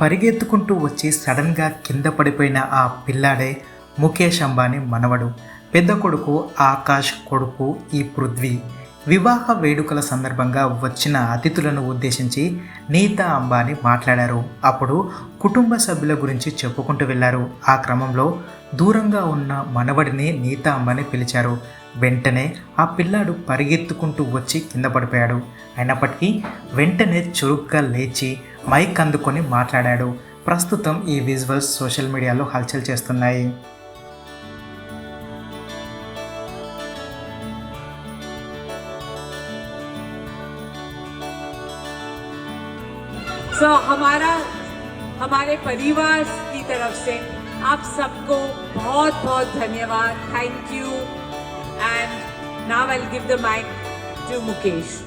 పరిగెత్తుకుంటూ వచ్చి సడన్గా కింద పడిపోయిన ఆ పిల్లాడే ముఖేష్ అంబానీ మనవడు. పెద్ద కొడుకు ఆకాష్ కొడుకు ఈ పృథ్వీ. వివాహ వేడుకల సందర్భంగా వచ్చిన అతిథులను ఉద్దేశించి నీతా అంబానీ మాట్లాడారు. అప్పుడు కుటుంబ సభ్యుల గురించి చెప్పుకుంటూ వెళ్ళారు ఆ క్రమంలో దూరంగా ఉన్న మనవడిని నీతా అంబానీ పిలిచారు. వెంటనే ఆ పిల్లాడు పరిగెత్తుకుంటూ వచ్చి కింద పడిపోయాడు. అయినప్పటికీ వెంటనే చురుగ్గా లేచి మైక్ అందుకొని మాట్లాడాడు. ప్రస్తుతం ఈ విజువల్స్ సోషల్ మీడియాలో హల్చల్ చేస్తున్నాయి. सो so, हमारा हमारे परिवार की तरफ़ से आप सबको बहुत बहुत धन्यवाद। Thank you and now I give the mic to Mukesh